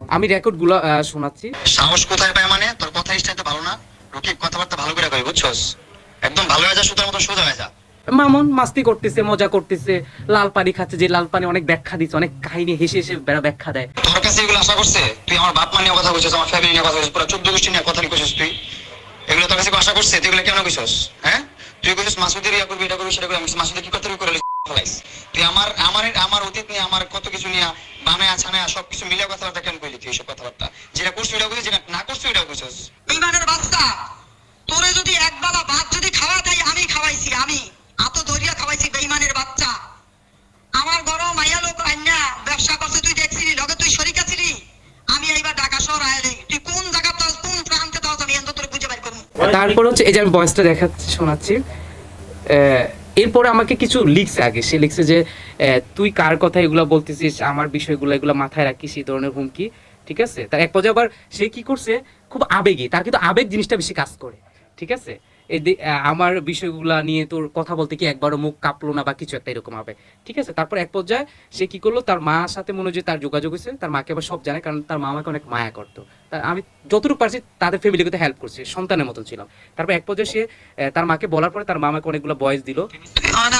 আমি রেকর্ডগুলো শোনাচ্ছি। সাহস কোথায় পায় মানে? তোর কথা স্টাইল তো ভালো না? রকিব কথাবার্তা ভালো করে কই বুঝছস? একদম ভালো হয়ে যা সুতার মতো সোজা হয়ে যা। মামুন মাস্তি করতেছে মজা করতেছে লাল পানি খাচ্ছে যে লাল পানি অনেক ব্যাখ্যা দিচ্ছে অনেক কাহিনী হেসে হেসে বেড়া ব্যাখ্যা দেয়। তোর কাছে এগুলো আশা করছে? তুই আমার বাপ মা নিয়ে কথা বলছিস আমার ফ্যামিলি নিয়ে কথা বলছিস পুরো চোদ্দ গোষ্ঠী নিয়ে কথা লিখছিস তুই। এগুলো তোর কাছে আশা করছে? তুই এগুলো কেন কইছস? হ্যাঁ? তুই কইছিস মাসুদের ইয়া করবি এটা করবি সেটা করবি আমি মাসুদের কি কথা করে তুই আমার আমার আমার অতীত নিয়ে আমার কত কিছু নিয়ে বানায় ছানায় সবকিছু মিলে কথাবার্তা কেন কইলি তুই এইসব কথাবার্তা? যেটা করছিস ওটা যেটা না করছিস ওটা কইছস বিমানের বাচ্চা তোরে যদি এক বেলা ভাত যদি খাওয়া দেয় আমি খাওয়াইছি আমি। আতো দরিয়া খাওয়াইছি বেইমানের বাচ্চা। আমার গরম মাইয়া লোক আইনা ব্যবসা করছে তুই দেখছিলি লগে তুই শরিক আছিলি? আমি এইবার ঢাকা শহর আইলি তুই কোন জায়গা কোন প্রান্তে আমি এত তোর বুঝে করব। তারপর হচ্ছে এই যে আমি ভয়েসটা দেখাচ্ছি শোনাচ্ছি আহ, এরপরে আমাকে কিছু লিখছে আগে। সে লিখছে যে তুই কার কথা এগুলো বলতেছিস, আমার বিষয়গুলো এগুলো মাথায় রাখিস, এই ধরনের হুমকি, ঠিক আছে? তার এক পর্যায়ে আবার সে কি করছে? খুব আবেগী, তার কিন্তু আবেগ জিনিসটা বেশি কাজ করে। ঠিক আছে? আমার বিষয়গুলা নিয়ে তোর কথা বলতে কি একবারও মুখ কাঁপলো না বা কিছু একটা এরকম হবে? ঠিক আছে? তারপর এক পর্যায়ে সে কি করল? তার মার সাথে মনে হয় তার যোগাযোগ হয়েছে। তার মাকে আবার সব জানে কারণ তার মা আমাকে অনেক মায়া করতো। আমি যতটুকু পারছি তাদের ফ্যামিলিকে হেল্প করছে, সন্তানের মতন ছিলাম। তারপর এক পর্যায়ে সে তার মাকে বলার পরে তার মা আমাকে অনেকগুলো বয়স দিল।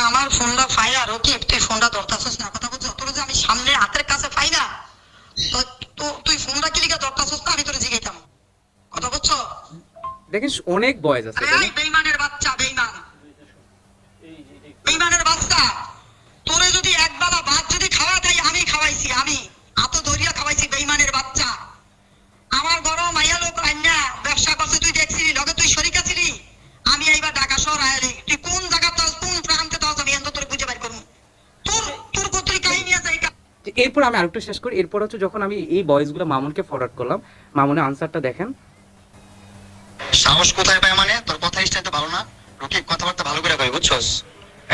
আমার ফোনটা ফাইনা রকিব তুই ফোনটা ধরতাছিস না? কথা বলছিস আমি সামনে হাতের কাছে পাই না তো, তুই ফোনটা কি লিখে ধরতাছিস না আমি তোর জিগাইতাম কথা বলছো দেখেন অনেক বয়স আছে এই বাচ্চা বাচ্চা তোরে যদি এক ভাত যদি খাওয়া দেয় আমি খাওয়াইছি আমি। আতো দরিয়া খাওয়াইছি বেইমানের বাচ্চা। আমার গরম মাইয়া লোক আইনা ব্যবসা করছে তুই দেখছিলি লগে তুই শরিক আছিলি? আমি এইবার ঢাকা শহর আইলি তুই কোন জায়গা তাস কোন প্রান্তে তাস আমি এত তোর বুঝে বের করব। তোর তোর কতরি কাহিনী আছে এটা এরপর আমি আরেকটু শেষ করি। এরপর হচ্ছে যখন আমি এই বয়েসগুলো মামুনকে ফরওয়ার্ড করলাম মামুনের আনসারটা দেখেন। সাহস কোথায় পায় মানে? তোর কথা স্টাইল ভালো না। রকিব, কথাবার্তা ভালো করে কই বুঝছস?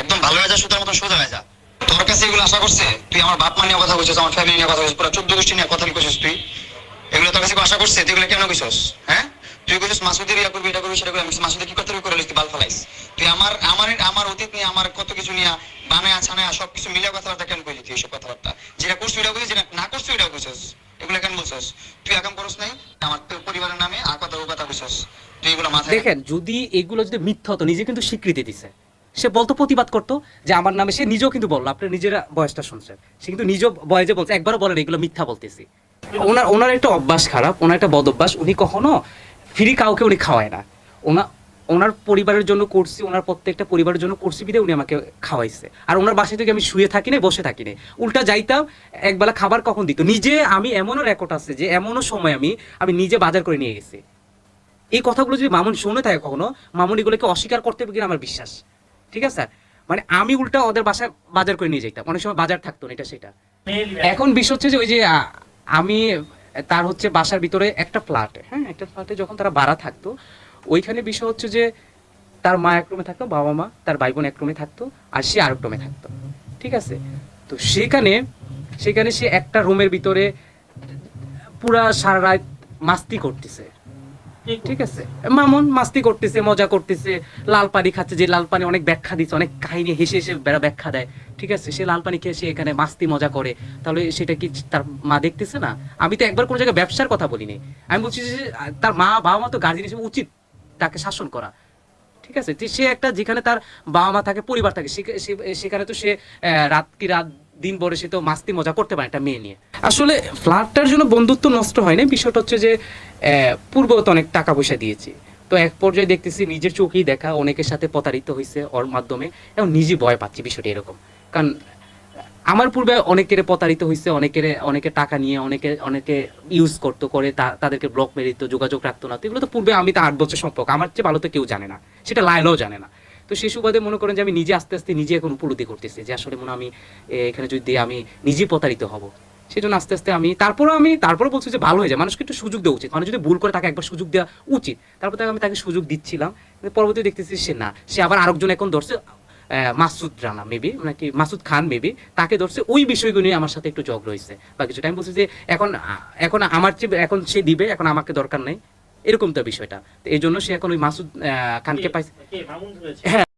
একদম ভালো হয়ে যা সুতার মতো সোজা হয়ে যা। তোর কাছে এগুলো আশা করছে? তুই আমার বাপ মা নিয়ে কথা বলছিস আমার ফ্যামিলি নিয়ে কথা বলছিস পুরো চোদ্দ গোষ্ঠী নিয়ে কথা লিখছিস তুই। এগুলো তোর কাছে আশা করছে? তুই এগুলো কেন কইছস? হ্যাঁ? তুই কইছিস মাসুদের ইয়া করবি, এটা করবি, সেটা করবি মাসুদের কি কথা করে লিখতে বাল ফেলাইস। তুই আমার আমার আমার অতীত নিয়ে, আমার কত কিছু নিয়ে বানায়, ছানায়, সবকিছু মিলে কথাবার্তা কেন কইলি তুই এইসব কথাবার্তা যেটা করছিস ওটা কইছিস যেটা না করছিস ওটা কইছস এগুলো কেন বলছস তুই একাম করস নাই আমার তোর পরিবারের নামে আর কথা ও কথা কইছস তুই এগুলো মাথায় দেখেন, যদি এগুলো যদি মিথ্যা হতো, নিজে কিন্তু স্বীকৃতি দিছে। সে বলতো, প্রতিবাদ করতো যে আমার নামে সে নিজেও কিন্তু বলল। আপনি নিজের বয়সটা শুনছেন। সে কিন্তু নিজ বয়সে বলছে, একবারও বলেন এগুলো মিথ্যা বলতেছি। ওনার ওনার একটা অভ্যাস খারাপ, ওনার একটা বদ অভ্যাস। উনি কখনো ফ্রি কাউকে উনি খাওয়ায় না। ওনা, ওনার পরিবারের জন্য করছি, ওনার প্রত্যেকটা পরিবারের জন্য করছি বিদে উনি আমাকে খাওয়াইছে। আর ওনার বাসায় থেকে আমি শুয়ে থাকি না বসে থাকি না উল্টা যাইতাম, একবেলা খাবার কখন দিত? নিজে আমি এমনও রেকর্ড আছে যে, এমনও সময় আমি আমি নিজে বাজার করে নিয়ে গেছি। এই কথাগুলো যদি মামুন শুনে থাকে কখনো মামুন এগুলোকে অস্বীকার করতে হবে কিনা আমার বিশ্বাস। ঠিক আছে? স্যার মানে আমি উল্টা ওদের বাসায় বাজার করে নিয়ে যেতাম অনেক সময় বাজার থাকতো না, এটা সেটা। এখন বিষয় হচ্ছে যে ওই যে আমি তার হচ্ছে বাসার ভিতরে একটা ফ্ল্যাট হ্যাঁ একটা ফ্ল্যাটে যখন তারা ভাড়া থাকতো, ওইখানে বিষয় হচ্ছে যে তার মা এক রুমে থাকতো, বাবা মা, তার ভাই বোন এক রুমে থাকতো, আর সে আরেক রুমে থাকতো। ঠিক আছে? তো সেখানে সেখানে সে একটা রুমের ভিতরে পুরা সারা রাত মাস্তি করতেছে। ঠিক আছে। মামুন মাস্তি করতেছে, মজা করতেছে। লাল পানি খাচ্ছে, যে লাল পানি অনেক ব্যাখ্যা দিচ্ছে অনেক কাহিনী হেসে হেসে বেড়া ব্যাখ্যা দেয়। ঠিক আছে, সে লাল পানি খেয়ে সে এখানে মাস্তি মজা করে। তাহলে সেটা কি তার মা দেখতেছে না? আমি তো একবার কোনো জায়গায় ব্যবসার কথা বলিনি। আমি বলছি যে তার মা বাবা মা তো গার্জিয়ান হিসেবে উচিত তাকে শাসন করা। ঠিক আছে সে একটা যেখানে তার বাবা মা থাকে, পরিবার থাকে, সেখা- সেখানে তো সে রাত কি রাত দিন পরে সে তো মাস্তি মজা করতে পারে একটা মেয়ে নিয়ে। আসলে ফ্ল্যাটটার জন্য বন্ধুত্ব নষ্ট হয়নি বিষয়টা হচ্ছে যে আহ, পূর্বে তো অনেক টাকা পয়সা দিয়েছি। তো এক পর্যায়ে দেখতেছি নিজের চোখেই দেখা অনেকের সাথে প্রতারিত হয়েছে ওর মাধ্যমে এবং নিজে ভয় পাচ্ছি বিষয়টা এরকম। কারণ আমার পূর্বে অনেকের প্রতারিত হয়েছে অনেকের অনেকে টাকা নিয়ে অনেকে অনেকে ইউজ করতো করে তাদেরকে ব্লক মেরিত যোগাযোগ রাখতো না। তো এগুলো তো পূর্বে আমি তো আট বছর সম্পর্ক আমার চেয়ে ভালো তো কেউ জানে না। সেটা লাইলেও জানে না। তো সেই সুবাদে মনে করেন যে আমি নিজে আস্তে আস্তে নিজে এখন উপলব্ধি করতেছি, যে আসলে মনে আমি এখানে যদি আমি নিজে প্রতারিত হব। সেই জন্য আস্তে আস্তে আমি, তারপরও আমি তারপরে বলছি যে ভালো হয়ে যায়, মানুষকে একটু সুযোগ দেওয়া উচিত। মানে যদি ভুল করে তাকে একবার সুযোগ দেওয়া উচিত, তারপর তাকে আমি তাকে সুযোগ দিচ্ছিলাম পরবর্তী দেখতেছি সে না। সে আবার আরেকজন এখন ধরছে মাসুদ রানা মেবি নাকি মাসুদ খান মেবি তাকে ধরছে ওই বিষয়গুলো নিয়ে আমার সাথে একটু জগ রয়েছে বা কিছু টাইম বলছে যে এখন এখন আমার চেয়ে, এখন সে দিবে, এখন আমাকে দরকার নেই। এরকম তো বিষয়টা। তো এই জন্য সে এখন ওই মাসুদ আহ, খানকে পাইছে। হ্যাঁ।